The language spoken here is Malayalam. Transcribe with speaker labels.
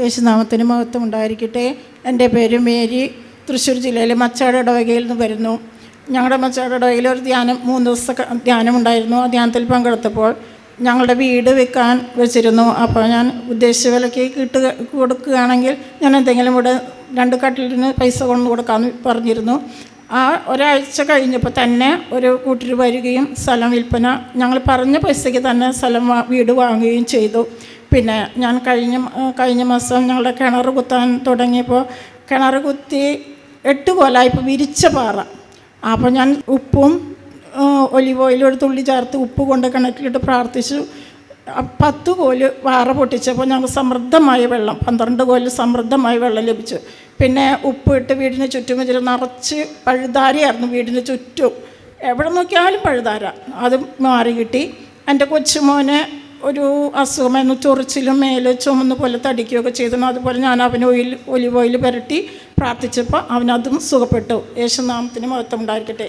Speaker 1: യേശുനാമത്തിന് മഹത്വം ഉണ്ടായിരിക്കട്ടെ എന്റെ പേര് മേരി. തൃശ്ശൂർ ജില്ലയിലെ മച്ചാട് ഇടവകയിൽ നിന്ന് വരുന്നു. ഞങ്ങളുടെ മച്ചാട് ഇടവകയിൽ ഒരു ധ്യാനം മൂന്ന് ദിവസത്തെ ധ്യാനം ഉണ്ടായിരുന്നു ആ ധ്യാനത്തിൽ പങ്കെടുത്തപ്പോൾ ഞങ്ങളുടെ വീട് വിൽക്കാൻ വെച്ചിരുന്നു. അപ്പോൾ ഞാൻ ഉദ്ദേശിച്ച വിലയ്ക്ക് കിട്ടുക കൊടുക്കുകയാണെങ്കിൽ ഞാൻ എന്തെങ്കിലും ഇവിടെ രണ്ട് കട്ടിലിന് പൈസ കൊണ്ട് കൊടുക്കാമെന്ന് പറഞ്ഞിരുന്നു. ആ ഒരാഴ്ച കഴിഞ്ഞപ്പോൾ തന്നെ ഒരു കൂട്ടർ വരികയും സ്ഥലം വിൽപ്പന ഞങ്ങൾ പറഞ്ഞ പൈസയ്ക്ക് തന്നെ സ്ഥലം വീട് വാങ്ങുകയും ചെയ്തു. പിന്നെ ഞാൻ കഴിഞ്ഞ കഴിഞ്ഞ മാസം ഞങ്ങളുടെ കിണർ കുത്താൻ തുടങ്ങിയപ്പോൾ കിണർ കുത്തി എട്ട് കൊല്ലമായി ഇപ്പോൾ വിരിച്ച പാറ. അപ്പോൾ ഞാൻ ഉപ്പും ഒലിവ് ഓയിലും ഒരു തുള്ളി ചേർത്ത് ഉപ്പ് കൊണ്ട് കിണറ്റിലിട്ട് പ്രാർത്ഥിച്ചു. പത്ത് കോൽ വാറ പൊട്ടിച്ചപ്പോൾ ഞങ്ങൾക്ക് സമൃദ്ധമായ വെള്ളം പന്ത്രണ്ട് കോൽ സമൃദ്ധമായ വെള്ളം ലഭിച്ചു. പിന്നെ ഉപ്പ് ഇട്ട് വീടിന് ചുറ്റും ഇതിൽ നിറച്ച് പഴുതാരയായിരുന്നു വീടിന് ചുറ്റും. എവിടെ നോക്കിയാലും പഴുതാര. അത് മാറി കിട്ടി. എന്റെ കൊച്ചുമോനെ ഒരു അസുഖമായിരുന്നു. ചൊറിച്ചിലും മേലെ ചുമന്ന് പോലെ തടിക്കുകയൊക്കെ ചെയ്തു. അതുപോലെ ഞാൻ അവന് ഓയിൽ ഒലിവ് ഓയിൽ പുരട്ടി പ്രാർത്ഥിച്ചപ്പോൾ അവനതും സുഖപ്പെട്ടു. യേശുനാമത്തിന് മഹത്വം ഉണ്ടായിരിക്കട്ടെ.